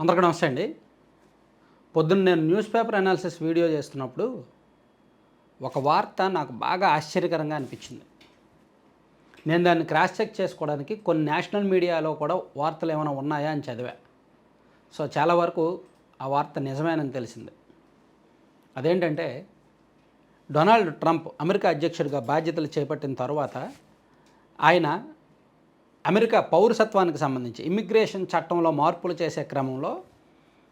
అందరికీ నమస్తే అండి. పొద్దున్న నేను న్యూస్ పేపర్ అనాలిసిస్ వీడియో చేస్తున్నప్పుడు ఒక వార్త నాకు బాగా ఆశ్చర్యకరంగా అనిపించింది. నేను దాన్ని క్రాస్ చెక్ చేసుకోవడానికి కొన్ని నేషనల్ మీడియాలో కూడా వార్తలు ఏమైనా ఉన్నాయా అని చదివా. సో చాలా వరకు ఆ వార్త నిజమేనని తెలిసింది. అదేంటంటే డొనాల్డ్ ట్రంప్ అమెరికా అధ్యక్షుడిగా బాధ్యతలు చేపట్టిన తర్వాత ఆయన అమెరికా పౌరసత్వానికి సంబంధించి ఇమ్మిగ్రేషన్ చట్టంలో మార్పులు చేసే క్రమంలో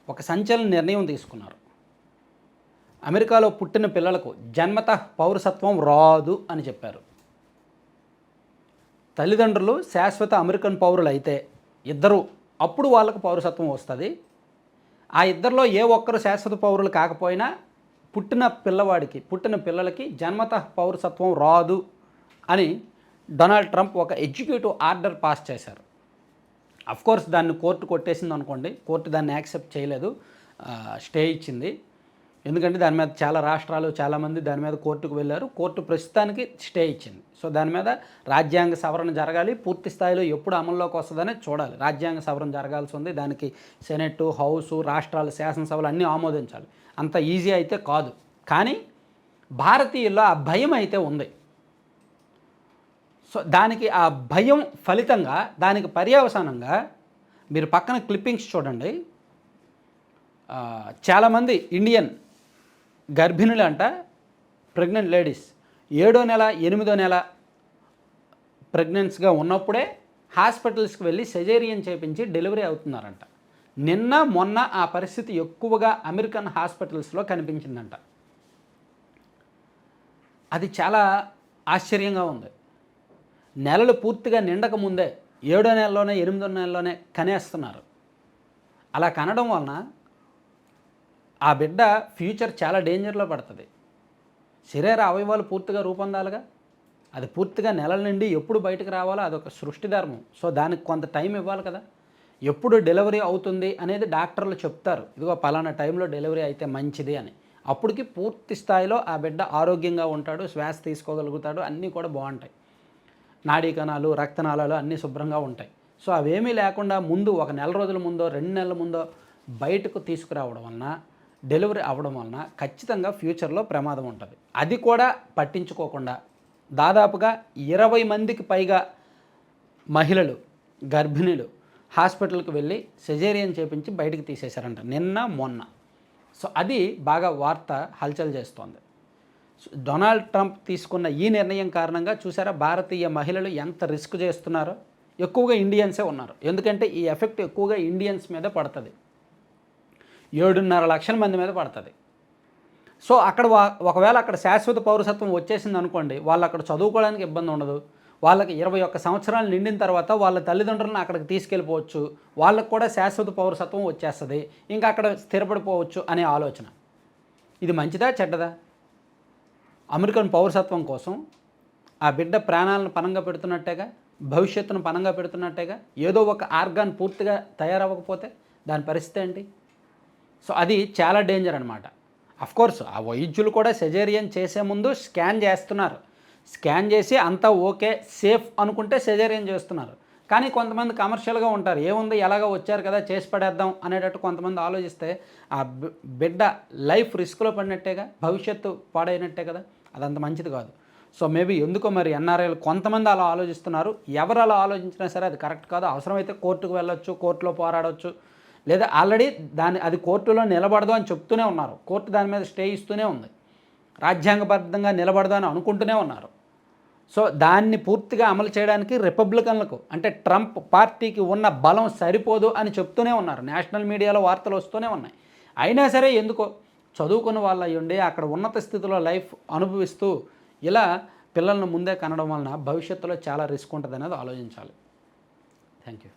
ఒక సంచలన నిర్ణయం తీసుకున్నారు. అమెరికాలో పుట్టిన పిల్లలకు జన్మత పౌరసత్వం రాదు అని చెప్పారు. తల్లిదండ్రులు శాశ్వత అమెరికన్ పౌరులు అయితే ఇద్దరు అప్పుడు వాళ్ళకు పౌరసత్వం వస్తుంది. ఆ ఇద్దరిలో ఏ ఒక్కరు శాశ్వత పౌరులు కాకపోయినా పుట్టిన పిల్లవాడికి పుట్టిన పిల్లలకి జన్మత పౌరసత్వం రాదు అని డొనాల్డ్ ట్రంప్ ఒక ఎగ్జిక్యూటివ్ ఆర్డర్ పాస్ చేశారు. కోర్స్ దాన్ని కోర్టు కొట్టేసింది అనుకోండి. కోర్టు దాన్ని యాక్సెప్ట్ చేయలేదు. స్టే ఇచ్చింది. ఎందుకంటే దాని మీద చాలా రాష్ట్రాలు చాలామంది దాని మీద కోర్టుకు వెళ్ళారు. కోర్టు ప్రస్తుతానికి స్టే ఇచ్చింది. సో దాని మీద రాజ్యాంగ సవరణ జరగాలి. పూర్తి స్థాయిలో ఎప్పుడు అమల్లోకి వస్తుందని చూడాలి. రాజ్యాంగ సవరణ జరగాల్సి ఉంది. దానికి సెనెట్ హౌసు రాష్ట్రాలు శాసనసభలు అన్నీ ఆమోదించాలి. అంత ఈజీ అయితే కాదు. కానీ భారతీయుల్లో ఆ భయం అయితే ఉంది. సో దానికి ఆ భయం ఫలితంగా దానికి పర్యవసానంగా మీరు పక్కన క్లిప్పింగ్స్ చూడండి. చాలామంది ఇండియన్ గర్భిణులు అంట ప్రెగ్నెంట్ లేడీస్ ఏడో నెల ఎనిమిదో నెల ప్రెగ్నెన్స్గా ఉన్నప్పుడే హాస్పిటల్స్కి వెళ్ళి సెజేరియన్ చేపించి డెలివరీ అవుతున్నారంట. నిన్న మొన్న ఆ పరిస్థితి ఎక్కువగా అమెరికన్ హాస్పిటల్స్లో కనిపించిందంట. అది చాలా ఆశ్చర్యంగా ఉంది. నెలలు పూర్తిగా నిండక ముందే ఏడో నెలలోనే ఎనిమిదో నెలలోనే కనేస్తున్నారు. అలా కనడం వలన ఆ బిడ్డ ఫ్యూచర్ చాలా డేంజర్లో పడుతుంది. శరీర అవయవాలు పూర్తిగా రూపొందాలిగా? అది పూర్తిగా నెలల నుండి ఎప్పుడు బయటకు రావాలో అదొక సృష్టి ధర్మం. సో దానికి కొంత టైం ఇవ్వాలి కదా? ఎప్పుడు డెలివరీ అవుతుంది అనేది డాక్టర్లు చెప్తారు. ఇదిగో పలానా టైంలో డెలివరీ అయితే మంచిది అని. అప్పటికి పూర్తి స్థాయిలో ఆ బిడ్డ ఆరోగ్యంగా ఉంటాడు శ్వాస తీసుకోగలుగుతాడు అన్నీ కూడా బాగుంటాయి. నాడీ కణాలు రక్తనాళాలు అన్నీ శుభ్రంగా ఉంటాయి. సో అవేమీ లేకుండా ముందు ఒక నెల రోజుల ముందో రెండు నెలల ముందో బయటకు తీసుకురావడం వలన డెలివరీ అవ్వడం వలన ఖచ్చితంగా ఫ్యూచర్లో ప్రమాదం ఉంటుంది. అది కూడా పట్టించుకోకుండా దాదాపుగా ఇరవై మందికి పైగా మహిళలు గర్భిణీలు హాస్పిటల్కి వెళ్ళి సెజేరియన్ చేపించి బయటికి తీసేశారంట నిన్న మొన్న. సో అది బాగా వార్త హల్చల్ చేస్తోంది. డొనాల్డ్ ట్రంప్ తీసుకున్న ఈ నిర్ణయం కారణంగా చూసారా భారతీయ మహిళలు ఎంత రిస్క్ చేస్తున్నారో? ఎక్కువగా ఇండియన్సే ఉన్నారు. ఎందుకంటే ఈ ఎఫెక్ట్ ఎక్కువగా ఇండియన్స్ మీద పడుతుంది. ఏడున్నర లక్షల మంది మీద పడుతుంది. సో అక్కడ వా- ఒకవేళ అక్కడ శాశ్వత పౌరసత్వం వచ్చేసింది అనుకోండి వాళ్ళు అక్కడ చదువుకోవడానికి ఇబ్బంది ఉండదు. వాళ్ళకి ఇరవై ఒక్క సంవత్సరాలు నిండిన తర్వాత వాళ్ళ తల్లిదండ్రులను అక్కడికి తీసుకెళ్ళిపోవచ్చు. వాళ్ళకు కూడా శాశ్వత పౌరసత్వం వచ్చేస్తుంది. ఇంకా అక్కడ స్థిరపడిపోవచ్చు అనే ఆలోచన. ఇది మంచిదా చెడ్డదా? అమెరికన్ పౌరసత్వం కోసం ఆ బిడ్డ ప్రాణాలను పనంగా పెడుతున్నట్టేగా భవిష్యత్తును పనంగా పెడుతున్నట్టేగా ఏదో ఒక ఆర్గాన్ పూర్తిగా తయారవ్వకపోతే దాని పరిస్థితి ఏంటి? సో అది చాలా డేంజర్ అనమాట కోర్స్ ఆ వైద్యులు కూడా సెజేరియన్ చేసే ముందు స్కాన్ చేస్తున్నారు. స్కాన్ చేసి అంతా ఓకే సేఫ్ అనుకుంటే సెజేరియన్ చేస్తున్నారు. కానీ కొంతమంది కమర్షియల్గా ఉంటారు. ఏముంది ఎలాగో వచ్చారు కదా చేసి పడేద్దాం అనేటట్టు కొంతమంది ఆలోచిస్తే ఆ బి- బిడ్డ లైఫ్ రిస్క్లో పడినట్టేగా భవిష్యత్తు పాడైనట్టే కదా. అదంత మంచిది కాదు. సో మేబీ ఎందుకో మరి ఎన్ఆర్ఐలు కొంతమంది అలా ఆలోచిస్తున్నారు. ఎవరు అలా ఆలోచించినా సరే అది కరెక్ట్ కాదు. అవసరమైతే కోర్టుకు వెళ్ళొచ్చు కోర్టులో పోరాడవచ్చు లేదా ఆల్రెడీ దాని అది కోర్టులో నిలబడదు అని చెప్తూనే ఉన్నారు. కోర్టు దాని మీద స్టే ఇస్తూనే ఉంది. రాజ్యాంగబద్ధంగా నిలబడదు అని అనుకుంటూనే ఉన్నారు. సో దాన్ని పూర్తిగా అమలు చేయడానికి రిపబ్లికన్లకు అంటే ట్రంప్ పార్టీకి ఉన్న బలం సరిపోదు అని చెప్తూనే ఉన్నారు. నేషనల్ మీడియాలో వార్తలు వస్తూనే ఉన్నాయి. అయినా సరే ఎందుకో చదువుకున్న వాళ్ళు అయ్యుండి అక్కడ ఉన్నత స్థితిలో లైఫ్ అనుభవిస్తూ ఇలా పిల్లలను ముందే కనడం వలన భవిష్యత్తులో చాలా రిస్క్ ఉంటుంది అనేది ఆలోచించాలి. Thank you